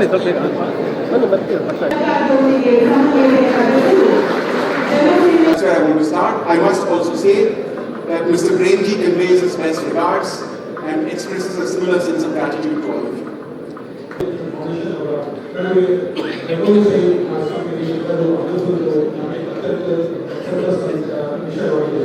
ಬನ್ನಿ ಸ್ವಲ್ಪ ಈಗ. ಬನ್ನಿ ಬರ್ತೀವಿ ಬರ್ತಾ That's where I want to start. I must also say that Mr. Premji conveys his best regards and expresses a similar sense of gratitude to all of you. ನನಗೆ emotion ಮಾಸ್ಟರ್ಗಳು ಅನುಭವಗಳು ನಮಗೆ ಅತ್ಯಂತ ಸಂತೋಷದ ವಿಷಯವಾಗಿದೆ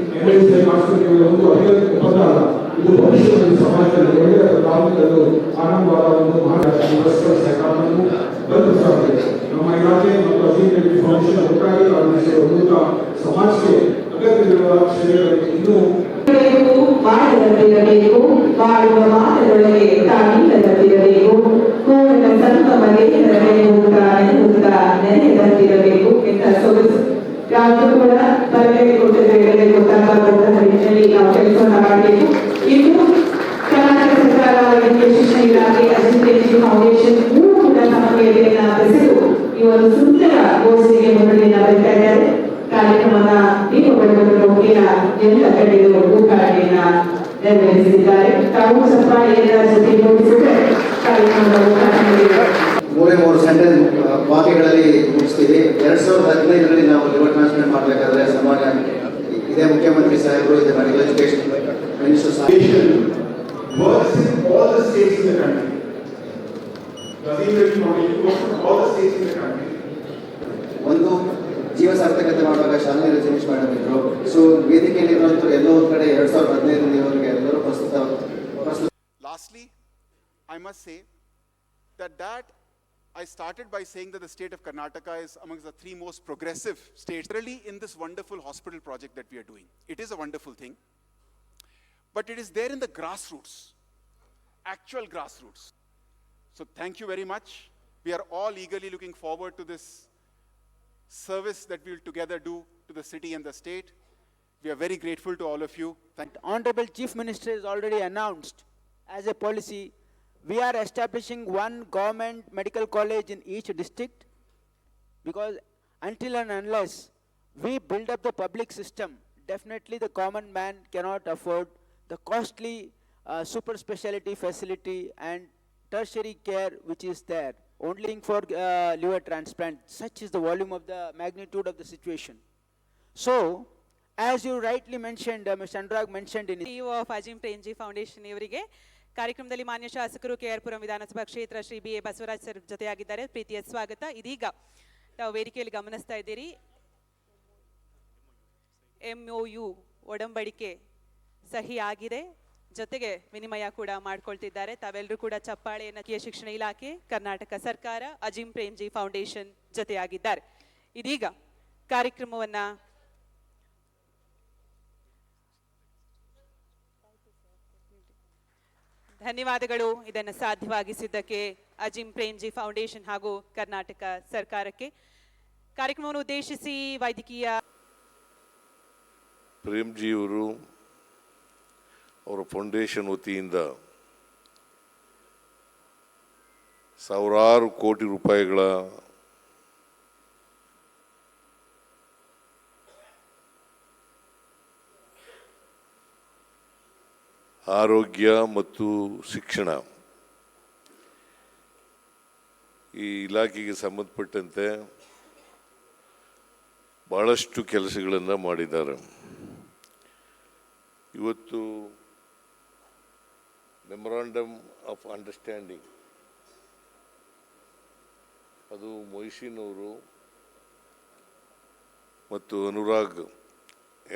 ಬಾಳದಂತಿರಬೇಕು ಮಾಡುವ ಮಾತದೊಳಗೆ ತಾನಿಲ್ಲದಂತಿರಬೇಕು ಕೋರನ ಸಂಗಮ ದೇಹದಬೇಕು ನೆನೆಯುತ್ತ ನೆನೆಯದಂತಿರಬೇಕು ಎಂತ ಸೊಗಸು. ಯಾವುದು ಕೂಡ ಇರಬೇಕು ತರಬಾರದ ನಿಟ್ಟಿನಲ್ಲಿ ನಾವು ಮಾಡಬೇಕು ಇದು ಕರ್ನಾಟಕ ಸರ್ಕಾರ ಶಿಕ್ಷಣ ಇಲಾಖೆ, ಅಸಿಸ್ಟೆನ್ಸಿ ಫೌಂಡೇಶನ್ ಮೂರು ಕೂಡ ಈ ಒಂದು ಸುಂದರ ಘೋಷಣೆಗೆ ಮುನ್ನಡೆಯನ್ನ ವಾಕ್ಯಗಳಲ್ಲಿ ಮುಗಿಸ್ತೀವಿ. ಎರಡ್ ಸಾವಿರದ ಹದಿನೈದರಲ್ಲಿ ನಾವು ಲಿವರ್ ಟ್ರಾನ್ಸ್ಪ್ಲಾಂಟ್ ಮಾಡಬೇಕಾದ್ರೆ ಸಮಾಜ ಇದೇ. ಮುಖ್ಯಮಂತ್ರಿ ಸಾಹೇಬರು, ಇದೆ ಮೆಡಿಕಲ್ ಎಜುಕೇಶನ್. ಒಂದು ಜೀವ ಸಾರ್ಥಕತೆ ಮಾಡುವಾಗ ಶಾಲೆ ಮೇಡಮ್ ಇದ್ರು ಸೊ ವೇದಿಕೆಯಲ್ಲಿ ಇರುವಂತರು ಎಲ್ಲೋ ಒಂದ್ ಕಡೆ ಎರಡ್ ಸಾವಿರದ ಹದಿನೈದರಲ್ಲಿ ಇವರಿಗೆ ಎಲ್ಲರೂ ಪ್ರಸ್ತುತ lastly I must say that I started by saying that the state of Karnataka is amongst the three most progressive states, really in this wonderful hospital project that we are doing. It is a wonderful thing, but it is there in the grassroots, actual grassroots. So thank you very much. We are all eagerly looking forward to this service that we will together do to the city and the state. We are very grateful to all of you. Thank Honorable Chief Minister has already announced as a policy, we are establishing one government medical college in each district because until and unless we build up the public system, definitely the common man cannot afford the costly uh, super specialty facility and tertiary care which is there only for uh, liver transplant. Such is the volume of the magnitude of the situation. So, as you rightly mentioned, uh, Mr. Anurag mentioned in CEO of Ajim Premji Foundation, ಕಾರ್ಯಕ್ರಮದಲ್ಲಿ ಮಾನ್ಯ ಶಾಸಕರು K R Puram ವಿಧಾನಸಭಾ ಕ್ಷೇತ್ರ Shri B A Basavaraj sir ಜೊತೆಯಾಗಿದ್ದಾರೆ. ಪ್ರೀತಿಯ ಸ್ವಾಗತ. ಇದೀಗ ತಾವು ವೇದಿಕೆಯಲ್ಲಿ ಗಮನಿಸ್ತಾ ಇದ್ದೀರಿ. ಎಂಒಯು ಒಡಂಬಡಿಕೆ ಸಹಿ ಆಗಿದೆ. ಜೊತೆಗೆ ವಿನಿಮಯ ಕೂಡ ಮಾಡ್ಕೊಳ್ತಿದ್ದಾರೆ. ತಾವೆಲ್ಲರೂ ಕೂಡ ಚಪ್ಪಾಳೆ ನಕೀಯ ಶಿಕ್ಷಣ ಇಲಾಖೆ, ಕರ್ನಾಟಕ ಸರ್ಕಾರ ಅಜಿಂ ಪ್ರೇಮ್ಜಿ ಫೌಂಡೇಶನ್ ಜೊತೆಯಾಗಿದ್ದಾರೆ. ಇದೀಗ ಕಾರ್ಯಕ್ರಮವನ್ನ ಧನ್ಯವಾದಗಳು. ಇದನ್ನು ಸಾಧ್ಯವಾಗಿಸಿದ್ದಕ್ಕೆ ಅಜಿಂ ಪ್ರೇಮ್ಜಿ ಫೌಂಡೇಶನ್ ಹಾಗೂ ಕರ್ನಾಟಕ ಸರ್ಕಾರಕ್ಕೆ. ಕಾರ್ಯಕ್ರಮವನ್ನು ಉದ್ದೇಶಿಸಿ ವೈದ್ಯಕೀಯ ಪ್ರೇಮ್ಜಿಯವರು ಅವರ ಫೌಂಡೇಶನ್ ವತಿಯಿಂದ ಸಾವಿರಾರು ಕೋಟಿ ರೂಪಾಯಿಗಳ ಆರೋಗ್ಯ ಮತ್ತು ಶಿಕ್ಷಣ. ಈ ಇಲಾಖೆಗೆ ಸಂಬಂಧಪಟ್ಟಂತೆ ಭಾಳಷ್ಟು ಕೆಲಸಗಳನ್ನು ಮಾಡಿದ್ದಾರೆ. ಇವತ್ತು ಮೆಮೊರಾಂಡಮ್ ಆಫ್ ಅಂಡರ್ಸ್ಟ್ಯಾಂಡಿಂಗ್ ಅದು ಮೊಯ್ಸಿನವರು ಮತ್ತು ಅನುರಾಗ್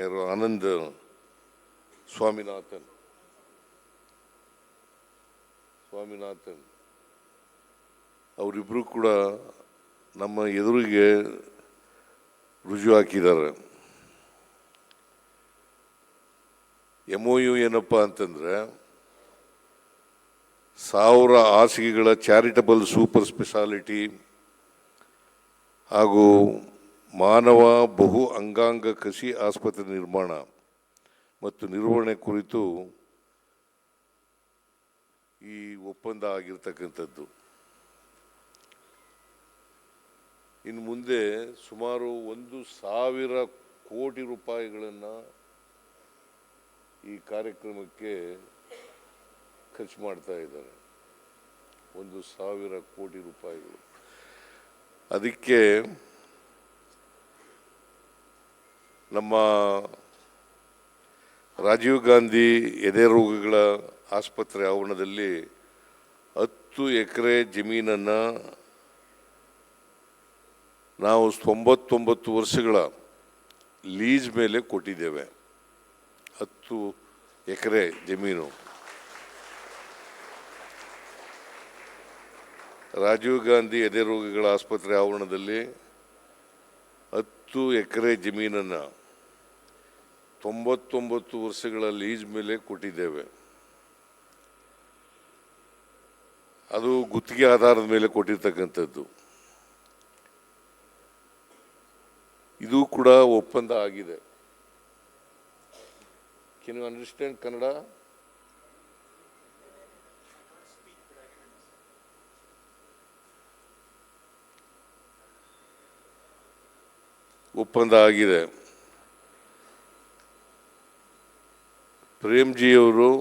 ಯಾರು ಆನಂದ್ ಸ್ವಾಮಿನಾಥನ್ ಸ್ವಾಮಿನಾಥನ್. ಅವರಿಬ್ಬರು ಕೂಡ ನಮ್ಮ ಎದುರಿಗೆ ರುಜು ಹಾಕಿದ್ದಾರೆ. ಎಂ ಒ ಯು ಏನಪ್ಪ ಅಂತಂದರೆ, ಸಾವಿರ ಹಾಸಿಗೆಗಳ ಚಾರಿಟಬಲ್ ಸೂಪರ್ ಸ್ಪೆಷಾಲಿಟಿ ಹಾಗೂ ಮಾನವ ಬಹು ಅಂಗಾಂಗ ಕಸಿ ಆಸ್ಪತ್ರೆ ನಿರ್ಮಾಣ ಮತ್ತು ನಿರ್ವಹಣೆ ಕುರಿತು ಈ ಒಪ್ಪಂದ ಆಗಿರ್ತಕ್ಕಂಥದ್ದು. ಇನ್ನು ಮುಂದೆ ಸುಮಾರು ಒಂದು ಸಾವಿರ ಕೋಟಿ ರೂಪಾಯಿಗಳನ್ನು ಈ ಕಾರ್ಯಕ್ರಮಕ್ಕೆ ಖರ್ಚು ಮಾಡ್ತಾ ಇದ್ದಾರೆ. ಒಂದು ಸಾವಿರ ಕೋಟಿ ರೂಪಾಯಿಗಳು. ಅದಕ್ಕೆ ನಮ್ಮ ರಾಜೀವ್ ಗಾಂಧಿ ಎದೆ ರೋಗಗಳ ಆಸ್ಪತ್ರೆ ಆವರಣದಲ್ಲಿ ಹತ್ತು ಎಕರೆ ಜಮೀನನ್ನು ನಾವು ತೊಂಬತ್ತೊಂಬತ್ತು ವರ್ಷಗಳ ಲೀಜ್ ಮೇಲೆ ಕೊಟ್ಟಿದ್ದೇವೆ. ಹತ್ತು ಎಕರೆ ಜಮೀನು. ರಾಜೀವ್ ಗಾಂಧಿ ಎದೆ ರೋಗಿಗಳ ಆಸ್ಪತ್ರೆ ಆವರಣದಲ್ಲಿ ಹತ್ತು ಎಕರೆ ಜಮೀನನ್ನು ತೊಂಬತ್ತೊಂಬತ್ತು ವರ್ಷಗಳ ಲೀಜ್ ಮೇಲೆ ಕೊಟ್ಟಿದ್ದೇವೆ. ಅದು ಗುತ್ತಿಗೆ ಆಧಾರದ ಮೇಲೆ ಕೊಟ್ಟಿರ್ತಕ್ಕಂಥದ್ದು. ಇದು ಕೂಡ ಒಪ್ಪಂದ ಆಗಿದೆ. ಕೆನ್ ಯು ಅಂಡರ್ಸ್ಟ್ಯಾಂಡ್ ಕನ್ನಡ ಒಪ್ಪಂದ ಆಗಿದೆ. ಪ್ರೇಮ್ಜಿಯವರು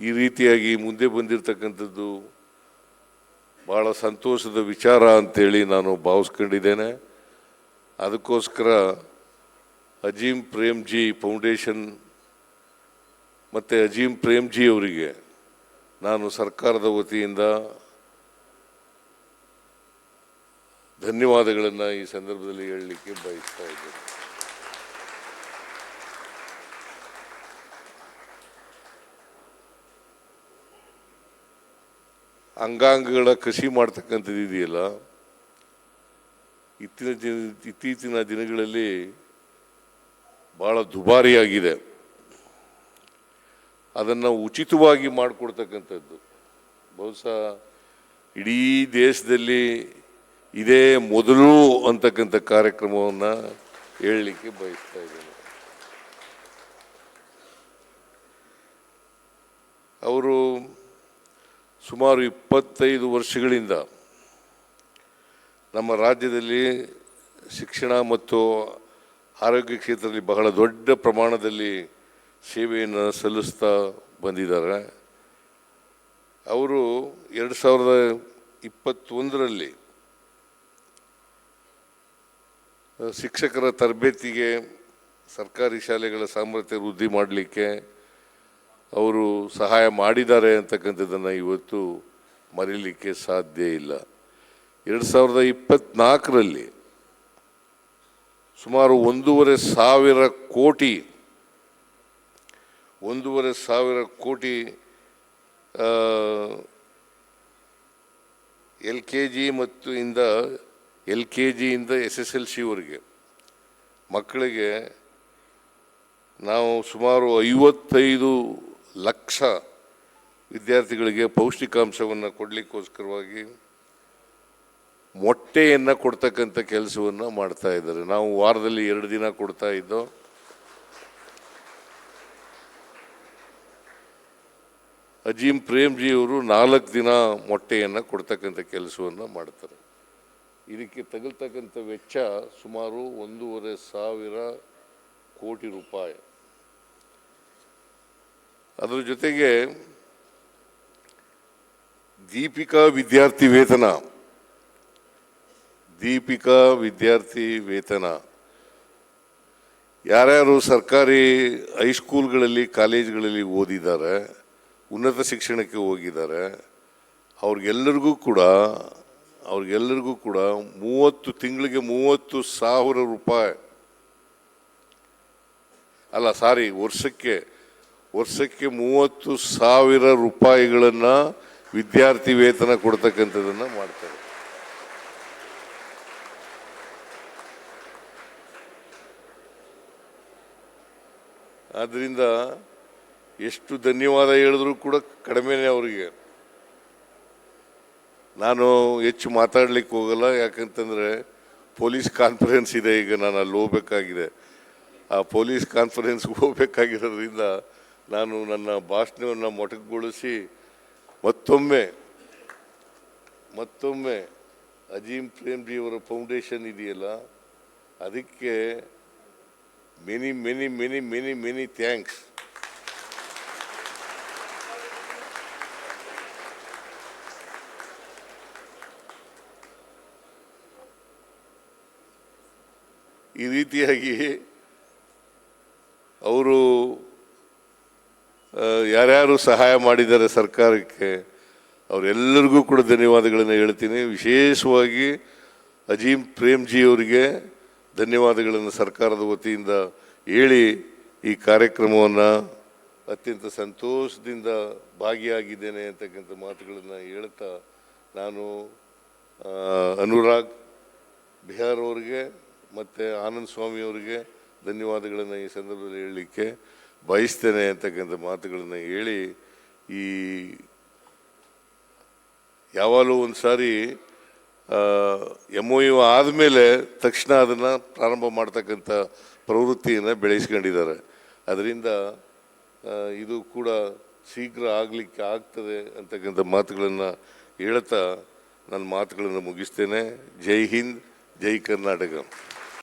ಈ ರೀತಿಯಾಗಿ ಮುಂದೆ ಬಂದಿರತಕ್ಕಂಥದ್ದು ಬಹಳ ಸಂತೋಷದ ವಿಚಾರ ಅಂಥೇಳಿ ನಾನು ಭಾವಿಸ್ಕೊಂಡಿದ್ದೇನೆ. ಅದಕ್ಕೋಸ್ಕರ ಅಜೀಮ್ ಪ್ರೇಮ್ಜಿ ಫೌಂಡೇಶನ್ ಮತ್ತು ಅಜೀಮ್ ಪ್ರೇಮ್ಜಿ ಅವರಿಗೆ ನಾನು ಸರ್ಕಾರದ ವತಿಯಿಂದ ಧನ್ಯವಾದಗಳನ್ನು ಈ ಸಂದರ್ಭದಲ್ಲಿ ಹೇಳಲಿಕ್ಕೆ ಬಯಸ್ತಾ ಇದ್ದೇನೆ. ಅಂಗಾಂಗಗಳ ಕೃಷಿ ಮಾಡ್ತಕ್ಕಂಥದ್ದು ಇದೆಯಲ್ಲ? ಇತ್ತಿನ ದಿನ, ಇತ್ತೀಚಿನ ದಿನಗಳಲ್ಲಿ ಭಾಳ ದುಬಾರಿಯಾಗಿದೆ. ಅದನ್ನು ಉಚಿತವಾಗಿ ಮಾಡಿಕೊಡ್ತಕ್ಕಂಥದ್ದು. ಬಹುಶಃ ಇಡೀ ದೇಶದಲ್ಲಿ ಇದೇ ಮೊದಲು ಅಂತಕ್ಕಂಥ ಕಾರ್ಯಕ್ರಮವನ್ನು ಹೇಳಲಿಕ್ಕೆ ಬಯಸ್ತಾ ಇದ್ದೇನೆ. ಅವರು ಸುಮಾರು ಇಪ್ಪತ್ತೈದು ವರ್ಷಗಳಿಂದ ನಮ್ಮ ರಾಜ್ಯದಲ್ಲಿ ಶಿಕ್ಷಣ ಮತ್ತು ಆರೋಗ್ಯ ಕ್ಷೇತ್ರದಲ್ಲಿ ಬಹಳ ದೊಡ್ಡ ಪ್ರಮಾಣದಲ್ಲಿ ಸೇವೆಯನ್ನು ಸಲ್ಲಿಸ್ತಾ ಬಂದಿದ್ದಾರೆ. ಅವರು ಎರಡು ಸಾವಿರದ ಇಪ್ಪತ್ತೊಂದರಲ್ಲಿ ಶಿಕ್ಷಕರ ತರಬೇತಿಗೆ ಸರ್ಕಾರಿ ಶಾಲೆಗಳ ಸಾಮರ್ಥ್ಯ ವೃದ್ಧಿ ಮಾಡಲಿಕ್ಕೆ ಅವರು ಸಹಾಯ ಮಾಡಿದ್ದಾರೆ ಅಂತಕ್ಕಂಥದ್ದನ್ನು ಇವತ್ತು ಮರೀಲಿಕ್ಕೆ ಸಾಧ್ಯ ಇಲ್ಲ. ಎರಡು ಸಾವಿರದ ಇಪ್ಪತ್ನಾಲ್ಕರಲ್ಲಿ ಸುಮಾರು ಒಂದೂವರೆ ಸಾವಿರ ಕೋಟಿ, ಒಂದೂವರೆ ಸಾವಿರ ಕೋಟಿ ಎಲ್ ಕೆ ಜಿ ಮತ್ತು ಇಂದ ಎಲ್ ಕೆ ಜಿಯಿಂದ ಎಸ್ ಎಸ್ ಎಲ್ ಸಿವರೆಗೆ ಮಕ್ಕಳಿಗೆ ನಾವು ಸುಮಾರು ಐವತ್ತೈದು ಲಕ್ಷ ವಿದ್ಯಾರ್ಥಿಗಳಿಗೆ ಪೌಷ್ಟಿಕಾಂಶವನ್ನು ಕೊಡಲಿಕ್ಕೋಸ್ಕರವಾಗಿ ಮೊಟ್ಟೆಯನ್ನು ಕೊಡ್ತಕ್ಕಂಥ ಕೆಲಸವನ್ನು ಮಾಡ್ತಾ ಇದ್ದಾರೆ. ನಾವು ವಾರದಲ್ಲಿ ಎರಡು ದಿನ ಕೊಡ್ತಾ ಇದ್ದೋ ಪ್ರೇಮ್ಜಿ ಅವರು ನಾಲ್ಕು ದಿನ ಮೊಟ್ಟೆಯನ್ನು ಕೊಡ್ತಕ್ಕಂಥ ಕೆಲಸವನ್ನು ಮಾಡ್ತಾರೆ. ಇದಕ್ಕೆ ತಗಲ್ತಕ್ಕಂಥ ವೆಚ್ಚ ಸುಮಾರು ಒಂದೂವರೆ ಸಾವಿರ ಕೋಟಿ ರೂಪಾಯಿ. ಅದರ ಜೊತೆಗೆ ದೀಪಿಕಾ ವಿದ್ಯಾರ್ಥಿ ವೇತನ. ದೀಪಿಕಾ ವಿದ್ಯಾರ್ಥಿ ವೇತನ. ಯಾರ್ಯಾರು ಸರ್ಕಾರಿ ಹೈಸ್ಕೂಲ್ಗಳಲ್ಲಿ ಕಾಲೇಜ್ಗಳಲ್ಲಿ ಓದಿದ್ದಾರೆ, ಉನ್ನತ ಶಿಕ್ಷಣಕ್ಕೆ ಹೋಗಿದ್ದಾರೆ, ಅವ್ರಿಗೆಲ್ಲರಿಗೂ ಕೂಡ ಅವ್ರಿಗೆಲ್ಲರಿಗೂ ಕೂಡ ಮೂವತ್ತು ತಿಂಗಳಿಗೆ ಮೂವತ್ತು ಸಾವಿರ ರೂಪಾಯಿ. ಅಲ್ಲ, ಸಾರಿ, ವರ್ಷಕ್ಕೆ ವರ್ಷಕ್ಕೆ ಮೂವತ್ತು ಸಾವಿರ ರೂಪಾಯಿಗಳನ್ನು ವಿದ್ಯಾರ್ಥಿ ವೇತನ ಕೊಡ್ತಕ್ಕಂಥದ್ದನ್ನು ಮಾಡ್ತಾರೆ. ಆದ್ದರಿಂದ ಎಷ್ಟು ಧನ್ಯವಾದ ಹೇಳಿದ್ರು ಕೂಡ ಕಡಿಮೆನೇ ಅವರಿಗೆ. ನಾನು ಹೆಚ್ಚು ಮಾತಾಡ್ಲಿಕ್ಕೆ ಹೋಗಲ್ಲ, ಯಾಕಂತಂದರೆ ಪೊಲೀಸ್ ಕಾನ್ಫರೆನ್ಸ್ ಇದೆ, ಈಗ ನಾನು ಅಲ್ಲಿ ಹೋಗ್ಬೇಕಾಗಿದೆ. ಆ ಪೊಲೀಸ್ ಕಾನ್ಫರೆನ್ಸ್ಗೆ ಹೋಗ್ಬೇಕಾಗಿರೋದ್ರಿಂದ ನಾನು ನನ್ನ ಭಾಷಣವನ್ನು ಮೊಟಕುಗೊಳಿಸಿ ಮತ್ತೊಮ್ಮೆ ಮತ್ತೊಮ್ಮೆ ಅಜೀಂ ಪ್ರೇಮ್ಜಿಯವರ ಫೌಂಡೇಶನ್ ಇದೆಯಲ್ಲ, ಅದಕ್ಕೆ many many many many many thanks. ಈ ರೀತಿಯಾಗಿ ಅವರು ಯಾರ್ಯಾರು ಸಹಾಯ ಮಾಡಿದ್ದಾರೆ ಸರ್ಕಾರಕ್ಕೆ, ಅವರೆಲ್ಲರಿಗೂ ಕೂಡ ಧನ್ಯವಾದಗಳನ್ನು ಹೇಳ್ತೀನಿ. ವಿಶೇಷವಾಗಿ ಅಜೀಮ್ ಪ್ರೇಮ್ಜಿ ಅವರಿಗೆ ಧನ್ಯವಾದಗಳನ್ನು ಸರ್ಕಾರದ ವತಿಯಿಂದ ಹೇಳಿ ಈ ಕಾರ್ಯಕ್ರಮವನ್ನು ಅತ್ಯಂತ ಸಂತೋಷದಿಂದ ಭಾಗಿಯಾಗಿದ್ದೇನೆ ಅಂತಕ್ಕಂಥ ಮಾತುಗಳನ್ನು ಹೇಳ್ತಾ ನಾನು ಅನುರಾಗ್ ಬಿಹಾರ್ ಅವರಿಗೆ ಮತ್ತು ಆನಂದ್ ಸ್ವಾಮಿ ಅವರಿಗೆ ಧನ್ಯವಾದಗಳನ್ನು ಈ ಸಂದರ್ಭದಲ್ಲಿ ಹೇಳಲಿಕ್ಕೆ ಬಯಸ್ತೇನೆ ಅಂತಕ್ಕಂಥ ಮಾತುಗಳನ್ನು ಹೇಳಿ ಈ ಯಾವಾಗಲೂ ಒಂದು ಸಾರಿ ಎಂ ಒ ಯು ಆದಮೇಲೆ ತಕ್ಷಣ ಅದನ್ನು ಪ್ರಾರಂಭ ಮಾಡ್ತಕ್ಕಂಥ ಪ್ರವೃತ್ತಿಯನ್ನು ಬೆಳೆಸ್ಕೊಂಡಿದ್ದಾರೆ. ಅದರಿಂದ ಇದು ಕೂಡ ಶೀಘ್ರ ಆಗಲಿಕ್ಕೆ ಆಗ್ತದೆ ಅಂತಕ್ಕಂಥ ಮಾತುಗಳನ್ನು ಹೇಳ್ತಾ ನನ್ನ ಮಾತುಗಳನ್ನು ಮುಗಿಸ್ತೇನೆ. ಜೈ ಹಿಂದ್, ಜೈ ಕರ್ನಾಟಕ.